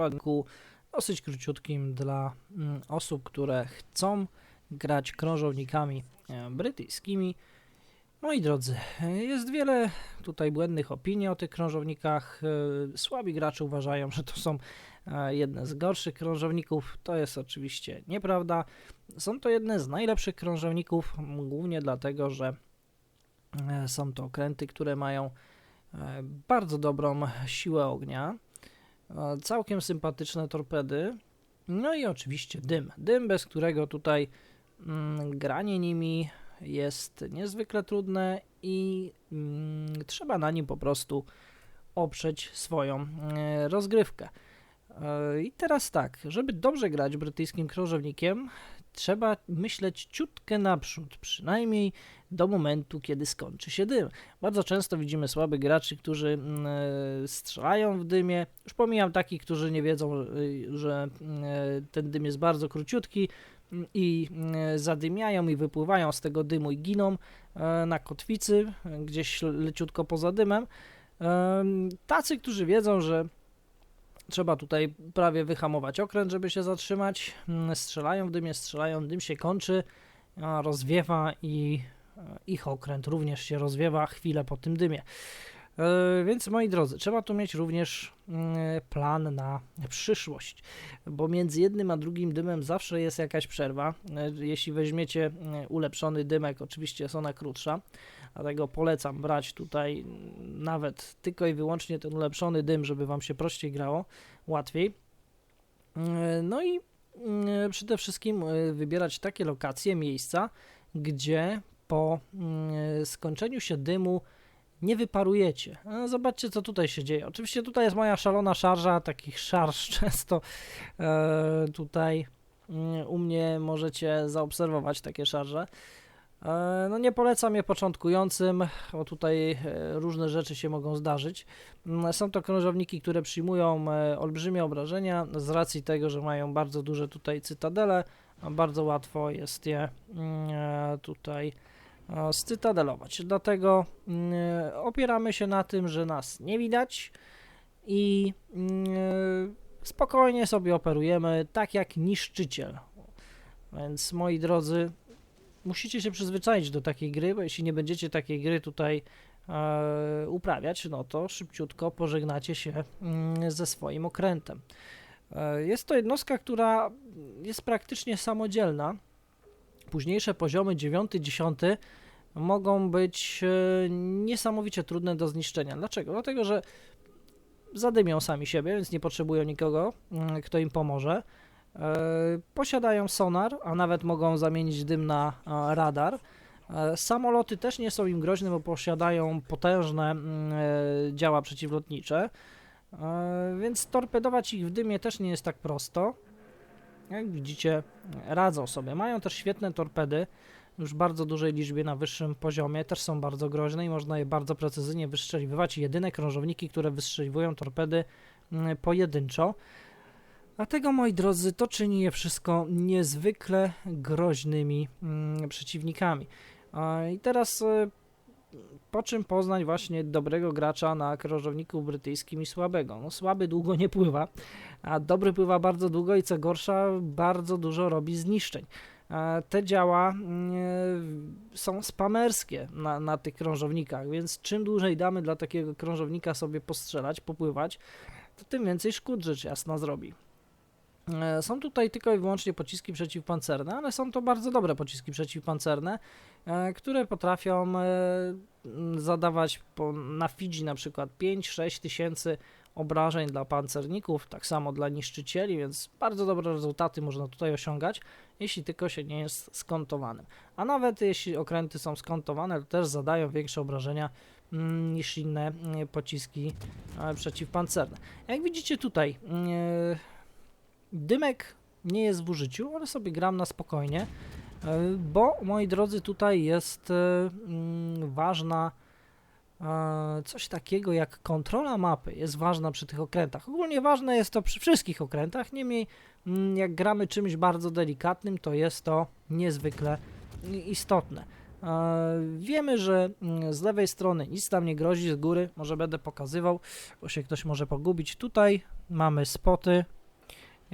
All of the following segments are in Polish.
odcinku dosyć króciutkim dla mm, osób, które chcą grać krążownikami e, brytyjskimi. Moi drodzy, jest wiele tutaj błędnych opinii o tych krążownikach. E, Słabi gracze uważają, że to są e, jedne z gorszych krążowników. To jest oczywiście nieprawda. Są to jedne z najlepszych krążowników, głównie dlatego, że są to okręty, które mają bardzo dobrą siłę ognia, całkiem sympatyczne torpedy, no i oczywiście dym. Dym, bez którego tutaj mm, granie nimi jest niezwykle trudne i mm, trzeba na nim po prostu oprzeć swoją e, rozgrywkę. E, I teraz tak, żeby dobrze grać brytyjskim krążownikiem, trzeba myśleć ciutkę naprzód, przynajmniej do momentu, kiedy skończy się dym. Bardzo często widzimy słabych graczy, którzy mm, e, strzelają w dymie. Już pomijam takich, którzy nie wiedzą, y, że e, ten dym jest bardzo króciutki mm, i zadymiają i wypływają z tego dymu i giną e, na kotwicy, gdzieś leciutko poza dymem. Em, Tacy, którzy wiedzą, że trzeba tutaj prawie wyhamować okręt, żeby się zatrzymać. Mm, Strzelają w dymie, strzelają, dym się kończy, rozwiewa i e, ich okręt również się rozwiewa chwilę po tym dymie. E, Więc moi drodzy, trzeba tu mieć również mm, plan na przyszłość, bo między jednym a drugim dymem zawsze jest jakaś przerwa. E, Jeśli weźmiecie mm, ulepszony dymek, oczywiście jest ona krótsza, dlatego polecam brać tutaj mm, nawet tylko i wyłącznie ten ulepszony dym, żeby Wam się prościej grało, łatwiej. E, No i mm, przede wszystkim e, wybierać takie lokacje, miejsca, gdzie po mm, skończeniu się dymu nie wyparujecie. Zobaczcie, co tutaj się dzieje. Oczywiście tutaj jest moja szalona szarża, takich szarż często e, tutaj mm, u mnie możecie zaobserwować takie szarże. E, No nie polecam je początkującym, bo tutaj e, różne rzeczy się mogą zdarzyć. Mm, Są to krążowniki, które przyjmują e, olbrzymie obrażenia z racji tego, że mają bardzo duże tutaj cytadele, bardzo łatwo jest je mm, tutaj scytadelować. Dlatego mm, opieramy się na tym, że nas nie widać i spokojnie sobie operujemy tak jak niszczyciel. Więc moi drodzy, musicie się przyzwyczaić do takiej gry, bo jeśli nie będziecie takiej gry tutaj e, uprawiać, no to szybciutko pożegnacie się mm, ze swoim okrętem. E, jest to jednostka, która jest praktycznie samodzielna. Późniejsze poziomy 9, 10 mogą być e, niesamowicie trudne do zniszczenia. Dlaczego? Dlatego, że zadymią sami siebie, więc nie potrzebują nikogo, mm, kto im pomoże. E, Posiadają sonar, a nawet mogą zamienić dym na e, radar. E, Samoloty też nie są im groźne, bo posiadają potężne mm, działa przeciwlotnicze, więc torpedować ich w dymie też nie jest tak prosto. Jak widzicie, radzą sobie. Mają też świetne torpedy, już bardzo dużej liczbie na wyższym poziomie, też są bardzo groźne i można je bardzo precyzyjnie wystrzeliwać. Jedyne krążowniki, które wystrzeliwują torpedy mm, pojedynczo. Dlatego, moi drodzy, to czyni je wszystko niezwykle groźnymi mm, przeciwnikami. I teraz e, po czym poznać właśnie dobrego gracza na krążowniku brytyjskim i słabego? No słaby długo nie pływa, a dobry pływa bardzo długo i co gorsza, bardzo dużo robi zniszczeń. E, Te działa mm, są spamerskie na, na tych krążownikach, więc czym dłużej damy dla takiego krążownika sobie postrzelać, popływać, to tym więcej szkód rzecz jasna zrobi. E, Są tutaj tylko i wyłącznie pociski przeciwpancerne, ale są to bardzo dobre pociski przeciwpancerne, e, które potrafią e, zadawać na Fidżi na przykład 5-6 tysięcy obrażeń dla pancerników, tak samo dla niszczycieli, więc bardzo dobre rezultaty można tutaj osiągać, jeśli tylko się nie jest skontowanym. A nawet jeśli okręty są skontowane, to też zadają większe obrażenia niż inne pociski przeciwpancerne. Jak widzicie tutaj, dymek nie jest w użyciu, ale sobie gram na spokojnie, e, bo moi drodzy, tutaj jest e, mm, ważna e, coś takiego jak kontrola mapy jest ważna przy tych okrętach. Ogólnie ważne jest to przy wszystkich okrętach, niemniej mm, jak gramy czymś bardzo delikatnym, to jest to niezwykle i- istotne. Wiemy, że mm, z lewej strony nic tam nie grozi, z góry może będę pokazywał, bo się ktoś może pogubić. Tutaj mamy spoty,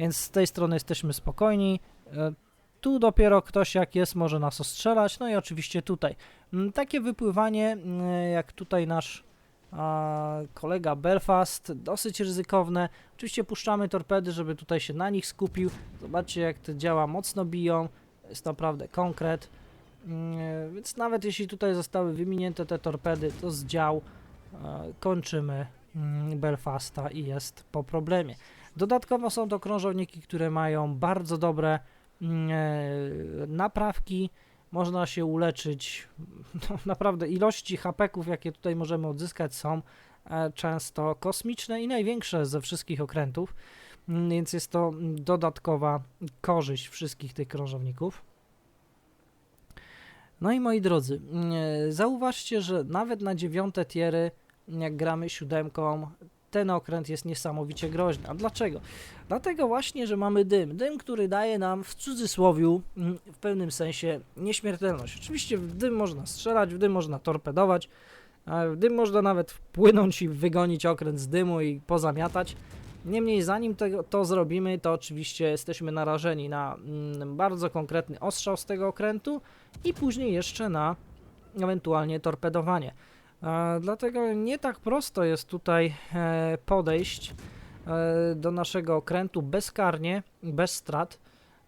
więc z tej strony jesteśmy spokojni. E, Tu dopiero ktoś jak jest może nas ostrzelać, no i oczywiście tutaj. Mm, Takie wypływanie, mm, jak tutaj nasz a, kolega Belfast, dosyć ryzykowne. Oczywiście puszczamy torpedy, żeby tutaj się na nich skupił. Zobaczcie jak to działa, mocno biją, jest naprawdę konkret. Mm, Więc nawet jeśli tutaj zostały wyminięte te torpedy, to z dział e, kończymy Belfasta i jest po problemie. Dodatkowo są to krążowniki, które mają bardzo dobre mm, e, naprawki. Można się uleczyć. No, naprawdę ilości hapeków, jakie tutaj możemy odzyskać, są e, często kosmiczne i największe ze wszystkich okrętów. Mm, Więc jest to dodatkowa korzyść wszystkich tych krążowników. No i moi drodzy, mm, e, zauważcie, że nawet na dziewiąte tiery, jak gramy siódemką, ten okręt jest niesamowicie groźny. A dlaczego? Dlatego właśnie, że mamy dym. Dym, który daje nam w cudzysłowiu mm, w pewnym sensie nieśmiertelność. Oczywiście w dym można strzelać, w dym można torpedować, a w dym można nawet wpłynąć i wygonić okręt z dymu i pozamiatać. Niemniej zanim tego, to zrobimy, to oczywiście jesteśmy narażeni na mm, bardzo konkretny ostrzał z tego okrętu i później jeszcze na ewentualnie torpedowanie. Dlatego nie tak prosto jest tutaj e, podejść e, do naszego okrętu bezkarnie, bez strat.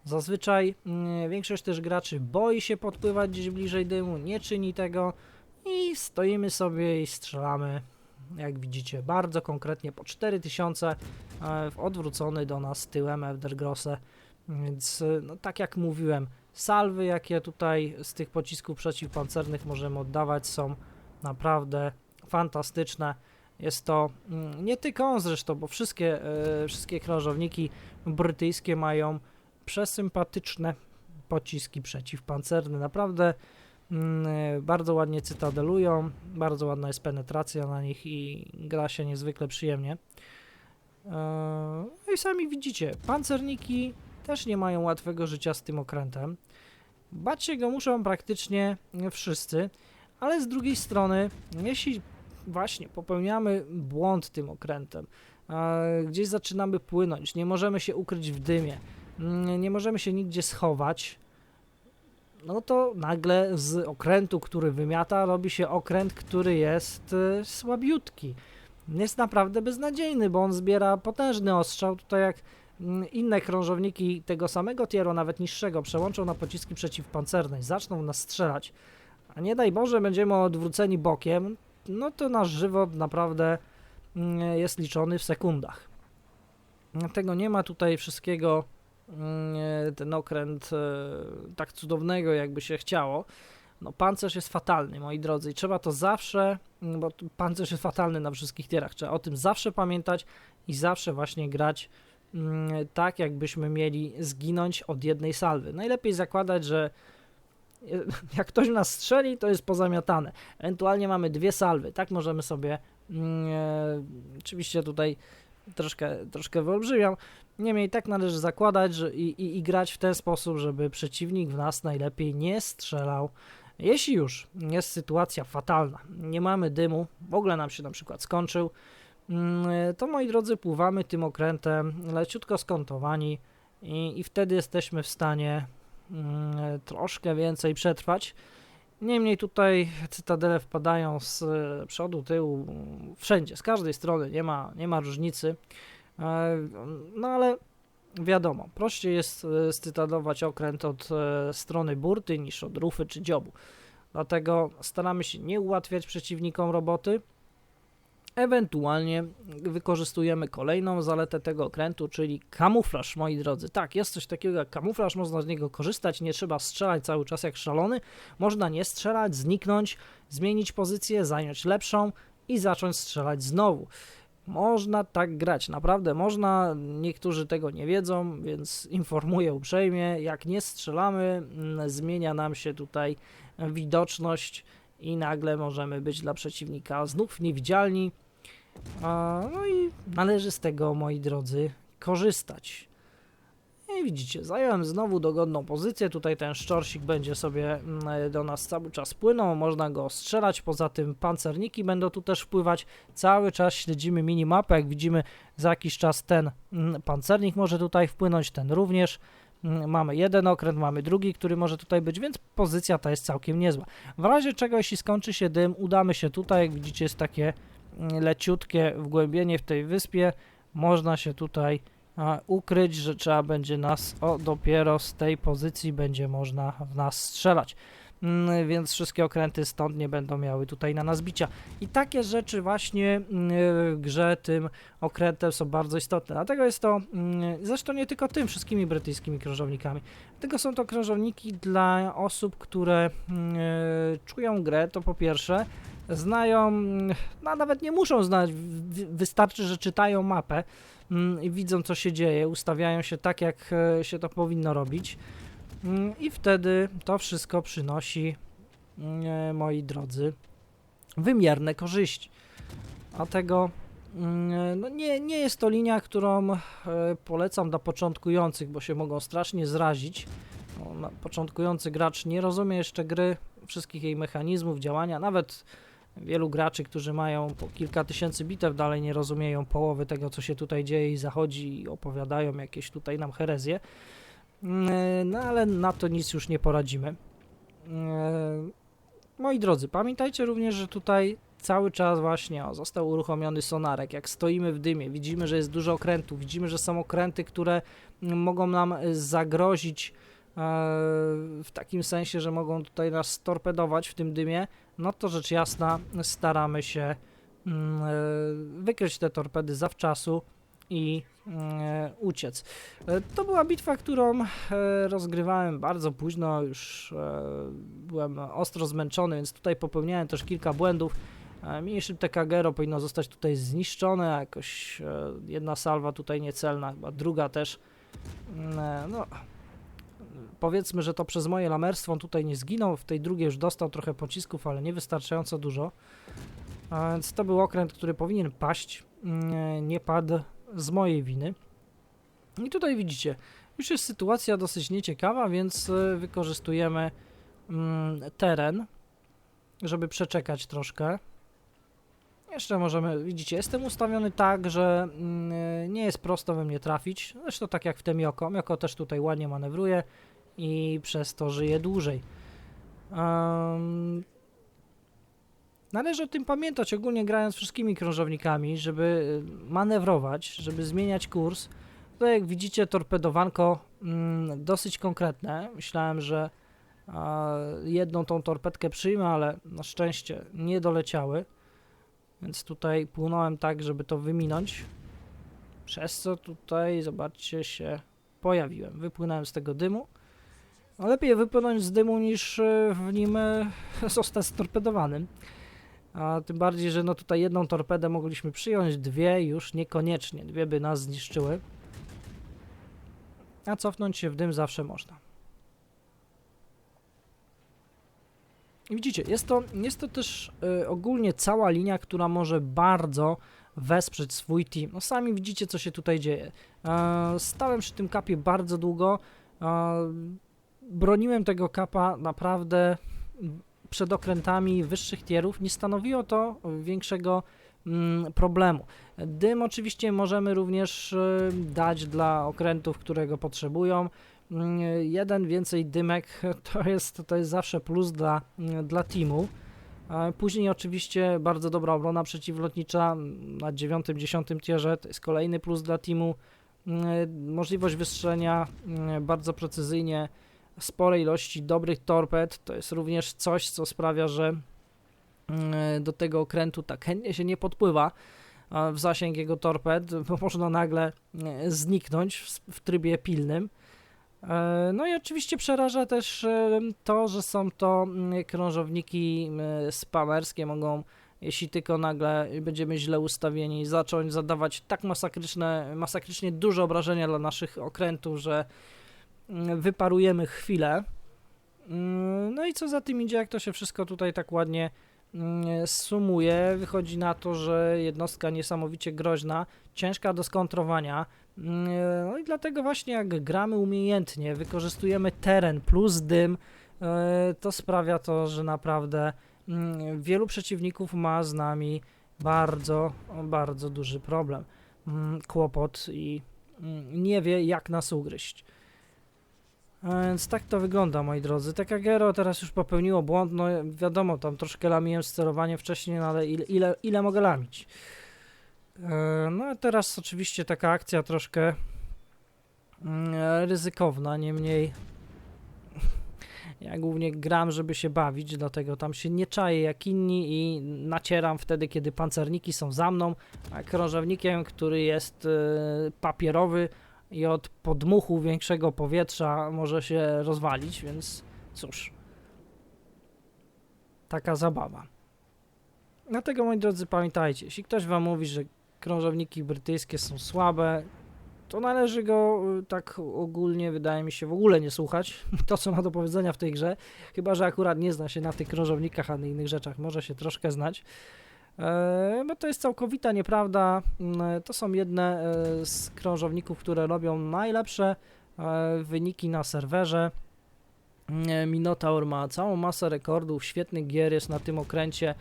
Zazwyczaj mm, większość też graczy boi się podpływać gdzieś bliżej dymu, nie czyni tego i stoimy sobie i strzelamy, jak widzicie, bardzo konkretnie po 4000 e, w odwrócony do nas tyłem Eldergrosse. Więc no, tak jak mówiłem, salwy jakie tutaj z tych pocisków przeciwpancernych możemy oddawać są naprawdę fantastyczne. Jest to mm, nie tylko on zresztą, bo wszystkie, e, wszystkie krążowniki brytyjskie mają przesympatyczne pociski przeciwpancerne. Naprawdę mm, e, bardzo ładnie cytadelują, bardzo ładna jest penetracja na nich i gra się niezwykle przyjemnie. E, No i sami widzicie, pancerniki też nie mają łatwego życia z tym okrętem. Bać się go muszą praktycznie wszyscy, ale z drugiej strony, jeśli właśnie popełniamy błąd tym okrętem, gdzieś zaczynamy płynąć, nie możemy się ukryć w dymie, mm, nie możemy się nigdzie schować, no to nagle z okrętu, który wymiata, robi się okręt, który jest e, słabiutki. Jest naprawdę beznadziejny, bo on zbiera potężny ostrzał. Tutaj jak mm, inne krążowniki tego samego tieru, nawet niższego, przełączą na pociski przeciwpancerne i zaczną nas strzelać, a nie daj Boże będziemy odwróceni bokiem, no to nasz żywot naprawdę mm, jest liczony w sekundach. Tego nie ma tutaj wszystkiego mm, ten okręt e, tak cudownego, jakby się chciało. No, pancerz jest fatalny, moi drodzy, i trzeba to zawsze, mm, bo pancerz jest fatalny na wszystkich tierach, trzeba o tym zawsze pamiętać i zawsze właśnie grać tak, jakbyśmy mieli zginąć od jednej salwy. Najlepiej zakładać, że jak ktoś nas strzeli, to jest pozamiatane. Ewentualnie mamy dwie salwy, tak możemy sobie, e, oczywiście tutaj troszkę, troszkę wyolbrzymiam, niemniej tak należy zakładać że i, i, i grać w ten sposób, żeby przeciwnik w nas najlepiej nie strzelał. Jeśli już jest sytuacja fatalna, nie mamy dymu, w ogóle nam się na przykład skończył, mm, e, to moi drodzy pływamy tym okrętem leciutko skontowani i, i wtedy jesteśmy w stanie troszkę więcej przetrwać. Niemniej tutaj cytadele wpadają z e, przodu, tyłu, wszędzie, z każdej strony, nie ma, nie ma różnicy. E, No ale wiadomo, prościej jest e, scytadować okręt od strony burty niż od rufy czy dziobu. Dlatego staramy się nie ułatwiać przeciwnikom roboty. Ewentualnie wykorzystujemy kolejną zaletę tego okrętu, czyli kamuflaż, moi drodzy. Tak, jest coś takiego jak kamuflaż, można z niego korzystać, nie trzeba strzelać cały czas jak szalony. Można nie strzelać, zniknąć, zmienić pozycję, zająć lepszą i zacząć strzelać znowu. Można tak grać, naprawdę można. Niektórzy tego nie wiedzą, więc informuję uprzejmie. Jak nie strzelamy, mm, zmienia nam się tutaj widoczność i nagle możemy być dla przeciwnika znów niewidzialni. No i należy z tego, moi drodzy, korzystać. I widzicie, zająłem znowu dogodną pozycję. Tutaj ten szczorsik będzie sobie mm, do nas cały czas płynął. Można go strzelać. Poza tym pancerniki będą tu też wpływać. Cały czas śledzimy minimapę. Jak widzimy, za jakiś czas ten mm, pancernik może tutaj wpłynąć, ten również. Mamy jeden okręt, mamy drugi, który może tutaj być, więc pozycja ta jest całkiem niezła. W razie czego, jeśli skończy się dym, udamy się tutaj. Jak widzicie, jest takie mm, leciutkie wgłębienie w tej wyspie. Można się tutaj a, ukryć, że trzeba będzie nas, o dopiero z tej pozycji będzie można w nas strzelać. Mm, Więc wszystkie okręty stąd nie będą miały tutaj na nas bicia. I takie rzeczy właśnie mm, w grze tym okrętem są bardzo istotne. Dlatego jest to, mm, zresztą nie tylko tym, wszystkimi brytyjskimi krążownikami. Tylko są to krążowniki dla osób, które e, czują grę, to po pierwsze, znają, no nawet nie muszą znać, wy- wystarczy, że czytają mapę i widzą co się dzieje, ustawiają się tak jak e, się to powinno robić i wtedy to wszystko przynosi, mm, e, moi drodzy, wymierne korzyści. Dlatego mm, no nie, nie jest to linia, którą e, polecam dla początkujących, bo się mogą strasznie zrazić. No, początkujący gracz nie rozumie jeszcze gry, wszystkich jej mechanizmów, działania, nawet wielu graczy, którzy mają po kilka tysięcy bitew, dalej nie rozumieją połowy tego, co się tutaj dzieje i zachodzi i opowiadają jakieś tutaj nam herezje. Mm, No ale na to nic już nie poradzimy. Mm, Moi drodzy, pamiętajcie również, że tutaj cały czas właśnie o, został uruchomiony sonarek. Jak stoimy w dymie, widzimy, że jest dużo okrętów, widzimy, że są okręty, które mogą nam y, zagrozić e, w takim sensie, że mogą tutaj nas torpedować w tym dymie, no to rzecz jasna staramy się mm, e, wykryć te torpedy zawczasu i e, uciec. E, To była bitwa, którą e, rozgrywałem bardzo późno, już e, byłem ostro zmęczony, więc tutaj popełniałem też kilka błędów. E, Mniejszym TKGero powinno zostać tutaj zniszczone, a jakoś e, jedna salwa tutaj niecelna, chyba druga też. Mm, e, No, powiedzmy, że to przez moje lamerstwo on tutaj nie zginął, w tej drugiej już dostał trochę pocisków, ale nie wystarczająco dużo. A więc to był okręt, który powinien paść, mm, nie padł z mojej winy. I tutaj widzicie, już jest sytuacja dosyć nieciekawa, więc e, wykorzystujemy mm, teren, żeby przeczekać troszkę. Jeszcze możemy, widzicie, jestem ustawiony tak, że mm, e, nie jest prosto we mnie trafić. Zresztą tak jak w tym Mioko. Mioko też tutaj ładnie manewruje i przez to żyje dłużej. Em, Należy o tym pamiętać, ogólnie grając wszystkimi krążownikami, żeby y, manewrować, żeby zmieniać kurs. Tutaj jak widzicie torpedowanko mm, dosyć konkretne. Myślałem, że a, jedną tą torpedkę przyjmę, ale na szczęście nie doleciały. Więc tutaj płynąłem tak, żeby to wyminąć. Przez co tutaj, zobaczcie, się pojawiłem. Wypłynąłem z tego dymu. No lepiej wypłynąć z dymu niż y, w nim y, zostać storpedowanym. A tym bardziej, że no tutaj jedną torpedę mogliśmy przyjąć, dwie już niekoniecznie, dwie by nas zniszczyły. A cofnąć się w dym zawsze można. I widzicie, jest to, jest to też y, ogólnie cała linia, która może bardzo wesprzeć swój team. No sami widzicie, co się tutaj dzieje. E, stałem przy tym kapie bardzo długo. E, broniłem tego kapa naprawdę przed okrętami wyższych tierów. Nie stanowiło to większego mm, problemu. Dym oczywiście możemy również y, dać dla okrętów, które go potrzebują. Mm, Jeden więcej dymek to jest, to jest zawsze plus dla, mm, dla teamu. Później oczywiście bardzo dobra obrona przeciwlotnicza na 9-10 tierze, to jest kolejny plus dla teamu. Możliwość wystrzelenia bardzo precyzyjnie sporej ilości dobrych torped, to jest również coś, co sprawia, że mm, do tego okrętu tak chętnie się nie podpływa w zasięg jego torped, bo można nagle e, zniknąć w, w trybie pilnym. E, No i oczywiście przeraża też e, to, że są to mm, krążowniki e, spamerskie, mogą, jeśli tylko nagle będziemy źle ustawieni, zacząć zadawać tak masakryczne, masakrycznie duże obrażenia dla naszych okrętów, że mm, wyparujemy chwilę. Mm, No i co za tym idzie, jak to się wszystko tutaj tak ładnie mm, sumuje, wychodzi na to, że jednostka niesamowicie groźna, ciężka do skontrowania. Mm, No i dlatego właśnie jak gramy umiejętnie, wykorzystujemy teren plus dym, e, to sprawia to, że naprawdę mm, wielu przeciwników ma z nami bardzo, bardzo duży problem, mm, kłopot i mm, nie wie jak nas ugryźć. A Więc tak to wygląda, moi drodzy. Tekagero teraz już popełniło błąd, no wiadomo, tam troszkę lamiłem sterowanie wcześniej, no ale ile, ile, ile mogę lamić? E, No a teraz oczywiście taka akcja troszkę mm, e, ryzykowna, niemniej ja głównie gram, żeby się bawić, dlatego tam się nie czaję jak inni i nacieram wtedy, kiedy pancerniki są za mną, a krążownikiem, który jest e, papierowy i od podmuchu większego powietrza może się rozwalić, więc cóż. Taka zabawa. Dlatego, moi drodzy, pamiętajcie, jeśli ktoś wam mówi, że krążowniki brytyjskie są słabe, to należy go y, tak ogólnie, wydaje mi się, w ogóle nie słuchać. To, co ma do powiedzenia w tej grze, chyba że akurat nie zna się na tych krążownikach, a na innych rzeczach, może się troszkę znać. E, bo to jest całkowita nieprawda. Mm, To są jedne e, z krążowników, które robią najlepsze e, wyniki na serwerze. Mm, Minotaur ma całą masę rekordów, świetnych gier jest na tym okręcie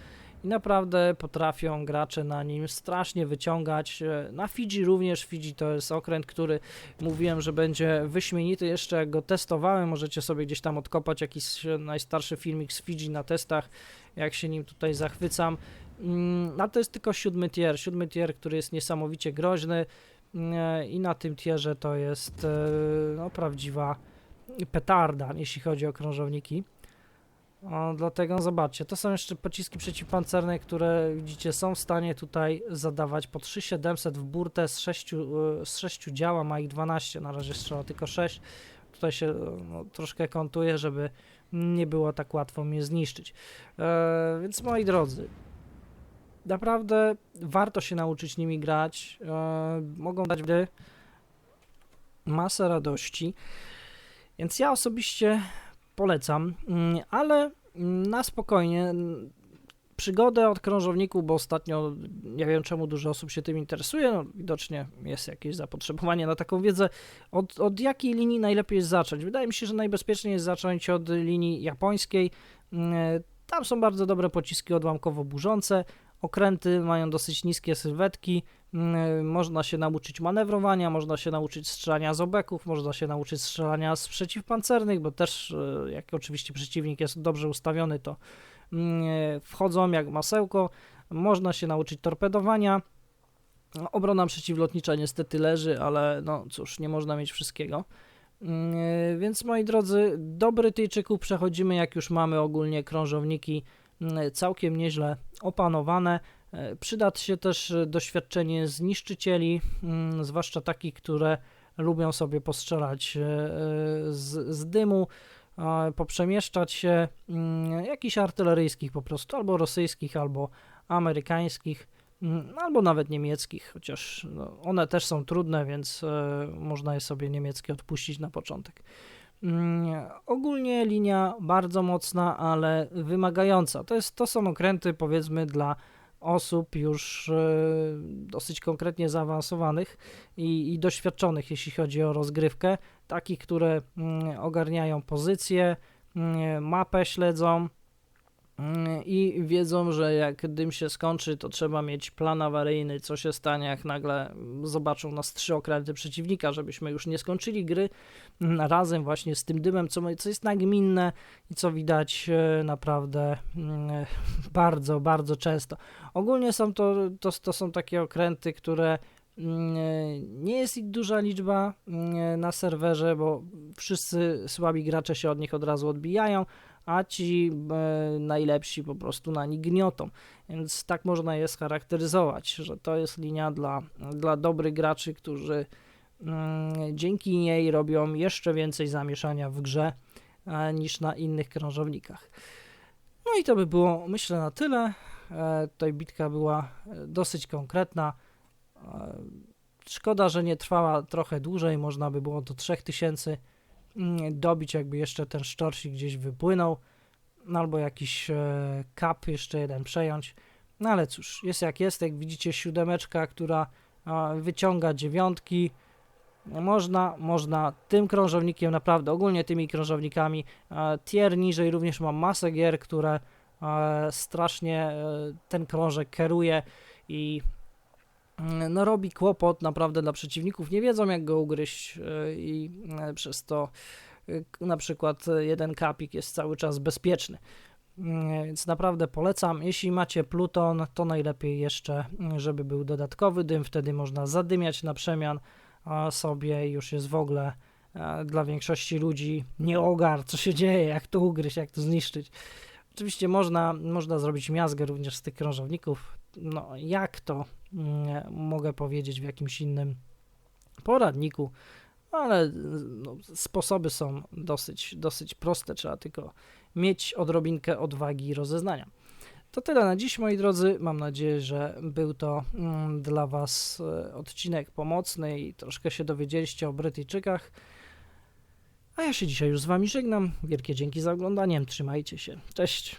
i naprawdę potrafią gracze na nim strasznie wyciągać. E, Na Fidżi również, Fidżi to jest okręt, który mówiłem, że będzie wyśmienity jeszcze go testowałem, możecie sobie gdzieś tam odkopać jakiś e, najstarszy filmik z Fidżi na testach, jak się nim tutaj zachwycam. A to jest tylko siódmy tier, siódmy tier, który jest niesamowicie groźny mm, i na tym tierze to jest e, no, prawdziwa petarda, jeśli chodzi o krążowniki. O, dlatego zobaczcie, to są jeszcze pociski przeciwpancerne, które widzicie są w stanie tutaj zadawać po 3700 w burtę z 6, z 6 działa, ma ich 12, na razie strzela tylko 6. Tutaj się no, troszkę kątuje, żeby nie było tak łatwo mnie zniszczyć. E, więc moi drodzy, naprawdę warto się nauczyć nimi grać. E, mogą dać gry masę radości. Więc ja osobiście polecam, mm, ale na spokojnie. Przygodę od krążowników, bo ostatnio nie wiem czemu dużo osób się tym interesuje, no widocznie jest jakieś zapotrzebowanie na taką wiedzę. Od, od jakiej linii najlepiej jest zacząć? Wydaje mi się, że najbezpieczniej jest zacząć od linii japońskiej. Mm, Tam są bardzo dobre pociski odłamkowo-burzące, okręty mają dosyć niskie sylwetki, mm, można się nauczyć manewrowania, można się nauczyć strzelania z obeków, można się nauczyć strzelania z przeciwpancernych, bo też e, jak oczywiście przeciwnik jest dobrze ustawiony, to mm, wchodzą jak masełko, można się nauczyć torpedowania. Obrona przeciwlotnicza niestety leży, ale no cóż, nie można mieć wszystkiego. Mm, Więc moi drodzy, do Brytyjczyków przechodzimy, jak już mamy ogólnie krążowniki całkiem nieźle opanowane. E, Przyda się też e, doświadczenie zniszczycieli, mm, zwłaszcza takich, które lubią sobie postrzelać e, z, z dymu, poprzemieszczać się, mm, jakichś artyleryjskich po prostu, albo rosyjskich, albo amerykańskich, mm, albo nawet niemieckich, chociaż no, one też są trudne, więc można je sobie niemieckie odpuścić na początek. Mm, Ogólnie linia bardzo mocna, ale wymagająca. To, jest, to są okręty powiedzmy dla osób już e, dosyć konkretnie zaawansowanych i, i doświadczonych, jeśli chodzi o rozgrywkę, takich, które mm, ogarniają pozycję, mm, mapę śledzą i wiedzą, że jak dym się skończy, to trzeba mieć plan awaryjny, co się stanie, jak nagle zobaczą nas trzy okręty przeciwnika, żebyśmy już nie skończyli gry mm, razem właśnie z tym dymem, co, co jest nagminne i co widać e, naprawdę mm, bardzo, bardzo często. Ogólnie są to, to, to są takie okręty, które mm, nie jest ich duża liczba mm, na serwerze, bo wszyscy słabi gracze się od nich od razu odbijają, a ci e, najlepsi po prostu na nich gniotą. Więc tak można je scharakteryzować, że to jest linia dla, dla dobrych graczy, którzy mm, dzięki niej robią jeszcze więcej zamieszania w grze e, niż na innych krążownikach. No i to by było, myślę, na tyle. E, Tutaj bitka była e, dosyć konkretna. E, Szkoda, że nie trwała trochę dłużej, można by było do 3000 mm, dobić, jakby jeszcze ten sztorcik gdzieś wypłynął. albo jakiś e, kap jeszcze jeden przejąć. No ale cóż, jest jak jest, jak widzicie siódemeczka, która e, wyciąga dziewiątki. Można, można tym krążownikiem naprawdę, ogólnie tymi krążownikami. E, tier niżej również mam masę gier, które e, strasznie e, ten krążek kieruje i mm, no robi kłopot naprawdę dla przeciwników. Nie wiedzą jak go ugryźć e, i e, przez to e, na przykład jeden kapik jest cały czas bezpieczny. Mm, Więc naprawdę polecam. Jeśli macie Pluton, to najlepiej jeszcze, mm, żeby był dodatkowy dym, wtedy można zadymiać na przemian sobie już jest w ogóle dla większości ludzi nie ogar, co się dzieje, jak to ugryźć, jak to zniszczyć. Oczywiście można, można zrobić miazgę również z tych krążowników. No, jak to mm, mogę powiedzieć w jakimś innym poradniku, ale no, sposoby są dosyć, dosyć proste, trzeba tylko mieć odrobinkę odwagi i rozeznania. To tyle na dziś, moi drodzy. Mam nadzieję, że był to mm, dla Was e, odcinek pomocny i troszkę się dowiedzieliście o Brytyjczykach. A ja się dzisiaj już z Wami żegnam. Wielkie dzięki za oglądanie. Trzymajcie się. Cześć.